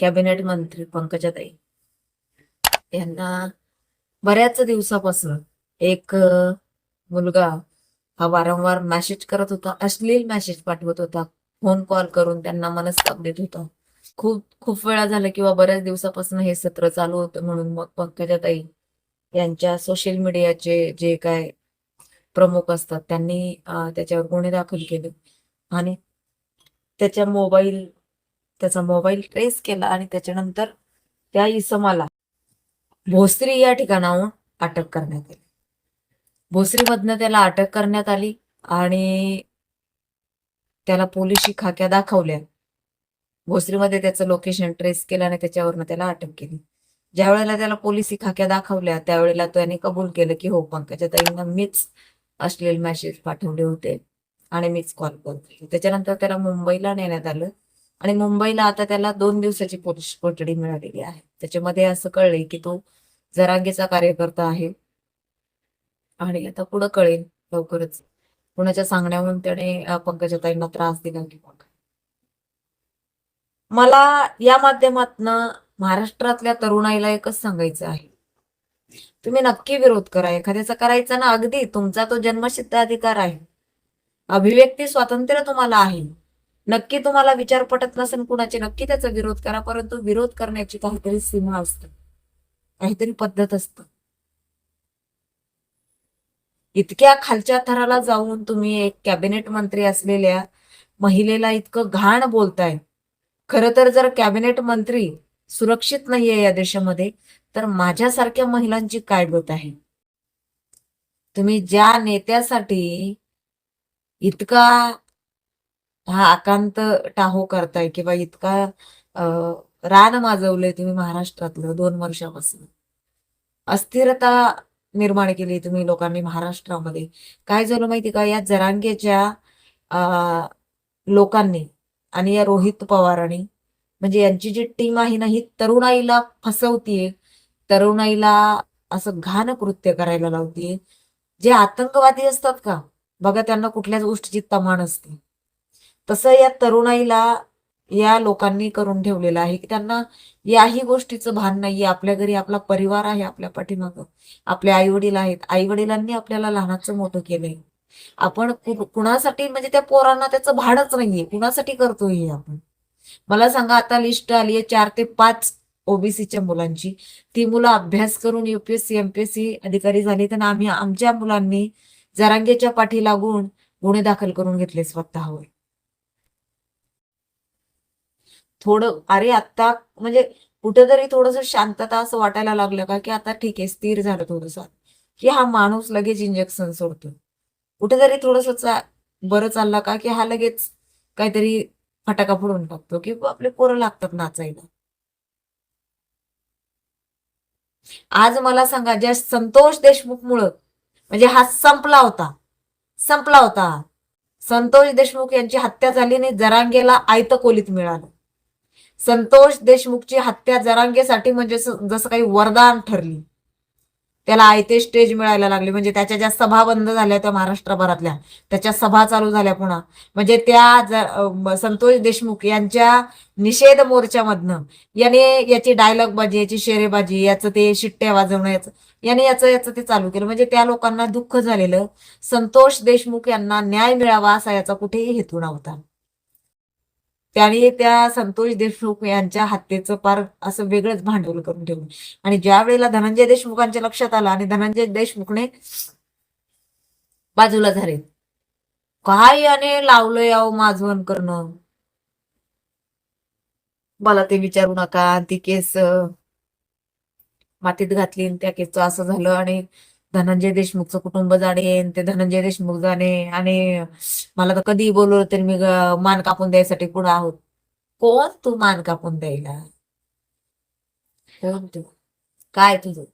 Cabinet मंत्री पंकजाताई. यांना बऱ्याच दिवसापासून एक मुलगा हा वारंवार मेसेज करत होता अश्लील मेसेज पाठवत होता. फोन कॉल करून त्यांना मनस्ताप देत होता. खूप खूप वेळा झालं किंवा बऱ्याच दिवसापासून हे सत्र चालू होतं म्हणून मग पंकजाताई यांच्या सोशल मीडियाचे जे काय प्रमुख असतात त्यांनी त्याच्यावर गुन्हे दाखल केले. आणि त्याच्या मोबाईल त्याचा मोबाईल ट्रेस केला आणि त्याच्यानंतर त्या इसमाला भोसरी या ठिकाणाहून अटक करण्यात आली. भोसरीमधनं त्याला अटक करण्यात आली आणि त्याला पोलिसी खाक्या दाखवल्या. भोसरीमध्ये त्याचं लोकेशन ट्रेस केलं आणि त्याच्यावरनं त्याला अटक केली. ज्या वेळेला त्याला पोलिसी खाक्या दाखवल्या त्यावेळेला त्याने कबूल केलं की हो पंकजाताईंना मीच असलेले मेसेज पाठवले होते आणि मीच कॉल करते. त्याच्यानंतर त्याला मुंबईला नेण्यात आलं. आणि मुंबईला आता त्याला दोन दिवसाची पोलीस कोठडी मिळालेली आहे. त्याच्यामध्ये असं कळले की तो जरांगेचा कार्यकर्ता आहे. आणि आता पुढं कळेल लवकरच. कुणाच्या सांगण्यावरून त्याने अं, पंकजाताईंना त्रास दिला की मला या माध्यमातनं महाराष्ट्रातल्या तरुणाईला एकच सांगायचं आहे. तुम्ही नक्की विरोध करा. एखाद्याचा करायचा ना अगदी. तुमचा तो जन्मसिद्ध अधिकार आहे. अभिव्यक्ती स्वातंत्र्य तुम्हाला आहे. नक्की तुम्हाला विचार पटत नसेल कुणाचे नक्की त्याचा विरोध करा. परंतु विरोध करण्याची काहीतरी सीमा असते. काहीतरी पद्धत असतं. इतक्या खालच्या थराला जाऊन तुम्ही एक कॅबिनेट मंत्री असलेल्या महिलेला इतकं घाण बोलताय. खरं तर जर कॅबिनेट मंत्री सुरक्षित नाहीये या देशामध्ये तर माझ्यासारख्या महिलांची काय गत आहे? तुम्ही ज्या नेत्यासाठी इतका हा आकांत टाहो करताय किंवा इतका रान माजवलंय तुम्ही महाराष्ट्रातलं दोन वर्षापासून. अस्थिरता निर्माण केली तुम्ही लोकांनी महाराष्ट्रामध्ये. काय झालं माहिती का? या जरांगेच्या लोकांनी आणि या रोहित पवारांनी म्हणजे यांची जी टीम आहे ना ही तरुणाईला फसवतीये. तरुणाईला असं घाण कृत्य करायला लावतीये. जे आतंकवादी असतात का? बघा त्यांना कुठल्याच गोष्टीची तमाण असते. तसं या तरुणाईला या लोकांनी करून ठेवलेलं आहे की त्यांना याही गोष्टीचं भान नाहीये. आपल्या घरी आपला परिवार आहे आपल्या पाठीमागं. आपले आई वडील आहेत. आई वडिलांनी आपल्याला लहानाचं मोठं केलंय. आपण कुणासाठी म्हणजे त्या पोरांना त्याचं भाडच नाहीये. कुणासाठी करतोय हे आपण? मला सांगा आता लिस्ट आली आहे चार ते पाच ओबीसीच्या मुलांची. ती मुलं अभ्यास करून युपीएससी एमपीएससी अधिकारी झाली तर आम्ही आमच्या मुलांनी जरांगेच्या पाठी लागून गुन्हे दाखल करून घेतले स्वतःवर. थोडं अरे आता म्हणजे कुठेतरी थोडस शांतता असं वाटायला लागलं का की आता ठीक आहे स्थिर झालं थोडस. की हा माणूस लगेच इंजेक्शन सोडतो. कुठेतरी थोडस बरं चाललं का की हा लगेच काहीतरी फटाका फोडून टाकतो की आपले पोरं लागतात नाचायला. आज मला सांगा ज्या संतोष देशमुख मुळे म्हणजे हा संपला होता संपला होता. संतोष देशमुख यांची हत्या झाली आणि जरांगेला आयत कोलीत मिळालं. संतोष देशमुखची हत्या जरांगेसाठी म्हणजे जसं काही वरदान ठरली. त्याला आयते स्टेज मिळायला लागले. म्हणजे त्याच्या ज्या सभा बंद झाल्या त्या महाराष्ट्रभरातल्या त्याच्या सभा चालू झाल्या पुन्हा. म्हणजे त्या संतोष देशमुख यांच्या निषेध मोर्चामधनं याने याची डायलॉग बाजी याची शेरेबाजी याचं ते शिट्ट्या वाजवणं याचं याने याचं याचं ते चालू केलं. म्हणजे त्या लोकांना दुःख झालेलं संतोष देशमुख यांना न्याय मिळावा असा याचा कुठेही हेतू नव्हता. त्याने त्या संतोष देशमुख यांच्या हत्येचं पार असं वेगळंच भांडवल करून ठेवलं. आणि ज्या वेळेला धनंजय देशमुखांच्या लक्षात आलं आणि धनंजय देशमुखने बाजूला झाले काय याने लावलं याव माझवण करणं? मला ते विचारू नका ती केस मातीत घातली त्या केसचं असं झालं आणि धनंजय देशमुखचं कुटुंब जाणे ते धनंजय देशमुख जाणे आणि मला तर कधी बोलवलं तरी मी मान कापून द्यायसाठी पुढे आहोत. कोण तू मान कापून द्यायला? कोण तू? काय तुझं?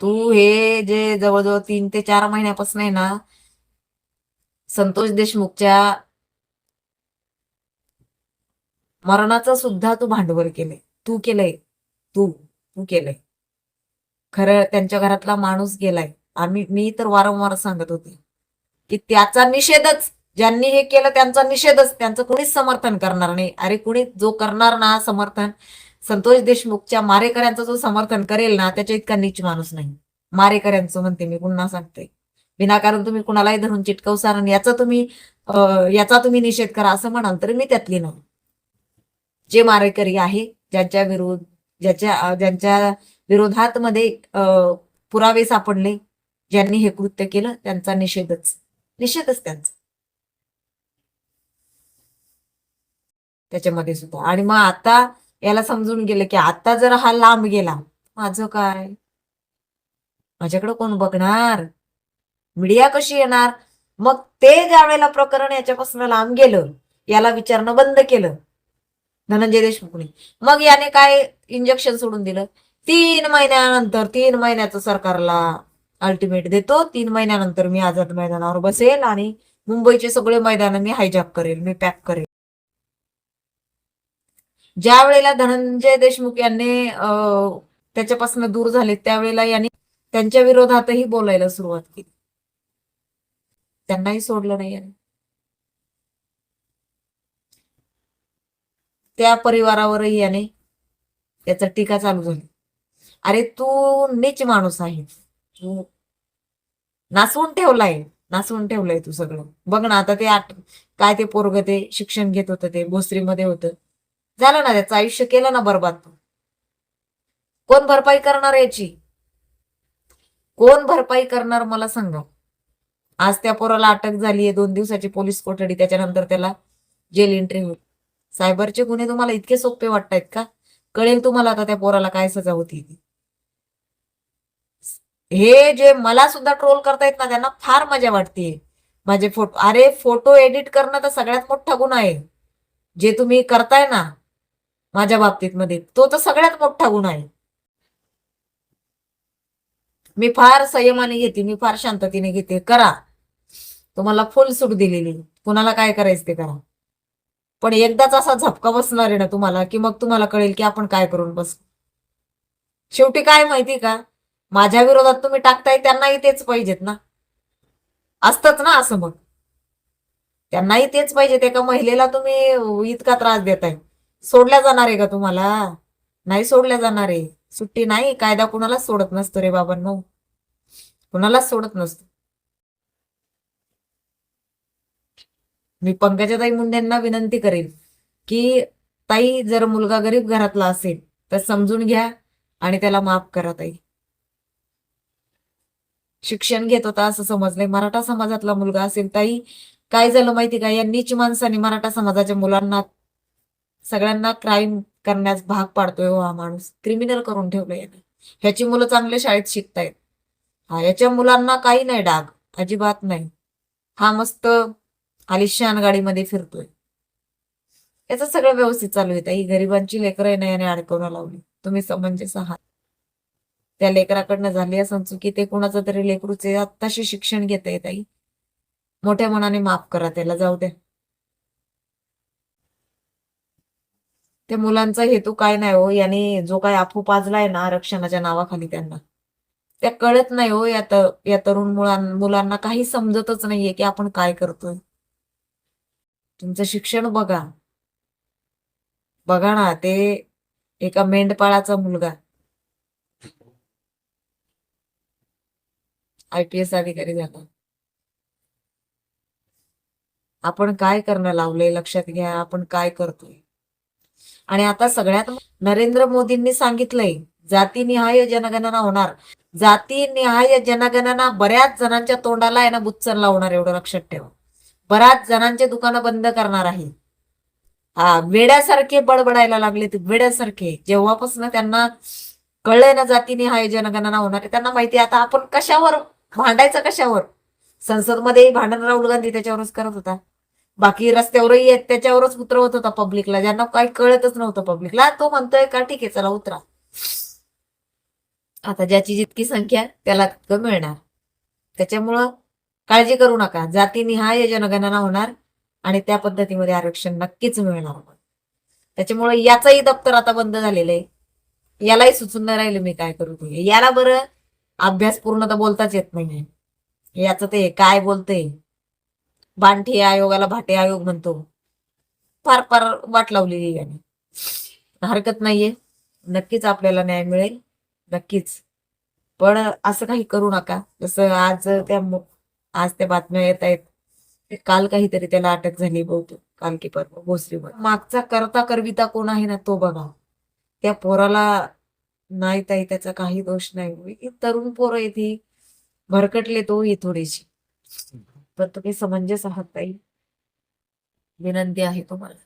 तू हे जे जवळजवळ तीन ते चार महिन्यापासून आहे ना संतोष देशमुखच्या मरणाचं सुद्धा तू भांडवल केलंय. तू केलंय. तू तू केलंय. खरं त्यांच्या घरातला माणूस गेलाय. आम्ही मी तर वारंवार सांगत होते की त्याचा निषेधच ज्यांनी हे केलं त्यांचा निषेधच त्यांचं कुणीच समर्थन करणार नाही. अरे कुणी जो करणार ना समर्थन संतोष देशमुखच्या मारेकऱ्यांचं जो समर्थन करेल ना त्याच्या इतका नीच माणूस नाही. मारेकऱ्यांचं म्हणते मी पुन्हा सांगते. विनाकारण तुम्ही कुणालाही धरून चिटकवसार आणि याचा तुम्ही याचा तुम्ही निषेध करा असं म्हणाल तर मी त्यातली नाही. जे मारेकरी आहे ज्यांच्या विरोध ज्याच्या ज्यांच्या विरोधात मध्ये अं, पुरावे सापडले. ज्यांनी हे कृत्य केलं त्यांचा निषेधच. निषेधच त्यांचा. त्याच्यामध्ये सुद्धा. आणि मग आता याला समजून गेलं की आता जर हा लांब गेला माझं काय? माझ्याकडे कोण बघणार? मीडिया कशी येणार? मग ते ज्या वेळेला प्रकरण याच्यापासून लांब गेलं याला विचारणं बंद केलं. धनंजय देशमुखने. मग याने काय इंजेक्शन सोडून दिलं? तीन महिन्यानंतर तीन महिन्याचं सरकारला अल्टिमेट देतो. तीन महिन्यानंतर मी आझाद मैदानावर बसेल आणि मुंबईचे सगळे मैदान मी हायजॅक करेल मी पॅक करेल. ज्या वेळेला धनंजय देशमुख यांनी त्याच्यापासून दूर झाले त्यावेळेला यांनी त्यांच्या विरोधातही बोलायला सुरुवात केली. त्यांनाही सोडलं नाही त्या परिवारावरही याने त्याचा टीका चालू झाली. अरे तू नीच माणूस आहे. तू नासवून ठेवलाय नासवून ठेवलंय तू सगळं. बघ ना आता ते आठ काय ते पोरग ते शिक्षण घेत होतं ते भोसरीमध्ये होतं. झालं ना त्याचं आयुष्य केलं ना बरबाद. तू कोण भरपाई करणार याची? कोण भरपाई करणार मला सांगा. आज त्या पोराला अटक झालीये दोन दिवसाची पोलीस कोठडी त्याच्यानंतर त्याला जेल एंट्री होईल. सायबरचे गुन्हे तुम्हाला इतके सोपे वाटतायत का? कळेल तुम्हाला आता त्या पोराला काय सजा होती ती. हे जे मला सुद्धा ट्रोल करतायत ना त्यांना फार मजा वाटते माझे फोटो अरे फोटो एडिट करणं तर सगळ्यात मोठा गुन्हा आहे. जे तुम्ही करताय ना माझ्या बाबतीत मध्ये तो तर सगळ्यात मोठा गुन्हा आहे. मी फार संयमाने घेते मी फार शांततेने घेते. करा. तुम्हाला फुल सूट दिलेली. कुणाला काय करायचं ते करा. पण एकदाच असा झपका बसणार आहे ना तुम्हाला की मग तुम्हाला कळेल की आपण काय करून बस. शेवटी काय माहिती का? माझ्या विरोधात तुम्ही टाकताय त्यांनाही तेच पाहिजेत ना. असतच ना असं मग. त्यांनाही तेच पाहिजेत एका महिलेला तुम्ही इतका त्रास देताय. सोडल्या जाणार आहे का तुम्हाला? नाही सोडल्या जाणार आहे. सुट्टी नाही कायदा कुणालाच सोडत नसतो रे बाबांनो. कुणालाच सोडत नसतो. मी पंकजाताई मुंडेंना विनंती करेन की ताई जर मुलगा गरीब घरातला असेल तर समजून घ्या आणि त्याला माफ करा ताई. शिक्षण घेत होता असं समजलंय. मराठा समाजातला मुलगा असेल ताई काय झालं माहिती का? या नीच माणसाने मराठा समाजाच्या मुलांना सगळ्यांना क्राईम करण्यास भाग पाडतोय हो हा माणूस. क्रिमिनल करून ठेवलं याने. ह्याची मुलं चांगल्या शाळेत शिकतायत. हा याच्या मुलांना काही नाही डाग अजिबात नाही. हा मस्त आलिशान गाडीमध्ये फिरतोय. याचं सगळं व्यवस्थित चालू आहे ताई. गरिबांची लेकरं येणं याने अडकवणं लावली. तुम्ही समंजस आहात म्हणजे त्या लेकराकडनं झाली असं चुकी ते कोणाचं तरी लेकरूचे आत्ताशी शिक्षण घेत आहे ताई. मोठ्या मनाने माफ करा त्याला जाऊ द्या. त्या मुलांचा हेतू काय नाही हो याने जो काय अफू पाजलाय ना आरक्षणाच्या नावाखाली त्यांना. त्या कळत नाही हो या तर या तरुण मुलां मुलांना काही समजतच नाहीये की आपण काय करतोय. तुमचं शिक्षण बघा. बघा ना ते एका मेंढपाळाचा मुलगा. आय पी एस अधिकारी झाला. आपण काय करणं लावलंय लक्षात घ्या आपण काय करतोय. आणि आता सगळ्यात नरेंद्र मोदींनी सांगितलंय जातीनिहाय जनगणना होणार. जातीनिहाय जनगणना बऱ्याच जणांच्या तोंडाला आहे ना बुच्चन लावणार एवढं लक्षात ठेवा. बऱ्याच जणांचे दुकानं बंद करणार आहे. हा वेड्यासारखे बडबडायला लागले ते वेड्यासारखे. जेव्हापासून त्यांना कळलंय ना जातीनिहाय जनगणना होणार त्यांना माहिती आता आपण कशावर भांडायचं कशावर? संसदमध्येही भांडण राहुल गांधी त्याच्यावरच करत होता. बाकी रस्त्यावरही येत त्याच्यावरच उतरवत होता पब्लिकला. ज्यांना काही कळतच नव्हतं पब्लिकला. तो म्हणतोय का ठीक आहे चला उतरा. आता ज्याची जितकी संख्या त्याला तितकं मिळणार. त्याच्यामुळं काळजी करू नका. जातीनिहाय जनगणना होणार आणि त्या पद्धतीमध्ये आरक्षण नक्कीच मिळणार. त्याच्यामुळे याचाही दप्तर आता बंद झालेलं आहे. यालाही सुचून नाही राहिलं मी काय करू. याला बरं अभ्यास पूर्ण तर बोलताच येत नाही याचं ते काय बोलते? बांठे आयोगाला भाटे आयोग म्हणतो. फार फार वाट लावलेली याने. हरकत नाहीये. नक्कीच आपल्याला न्याय मिळेल. नक्कीच. पण असं काही करू नका. जसं आज त्या आज त्या बातम्या येत आहेत. काल काहीतरी त्याला अटक झाली बहुतेक. काल की परवा भोसरीवर. मागचा करता करविता कोण आहे ना तो बघा. त्या पोराला नाही ताई त्याचा काही दोष नाही. तरुण पोरं आहे ती. भरकटले तो ही थोडीशी. पण तुम्ही समंजस आहात ताई. विनंती आहे तुम्हाला.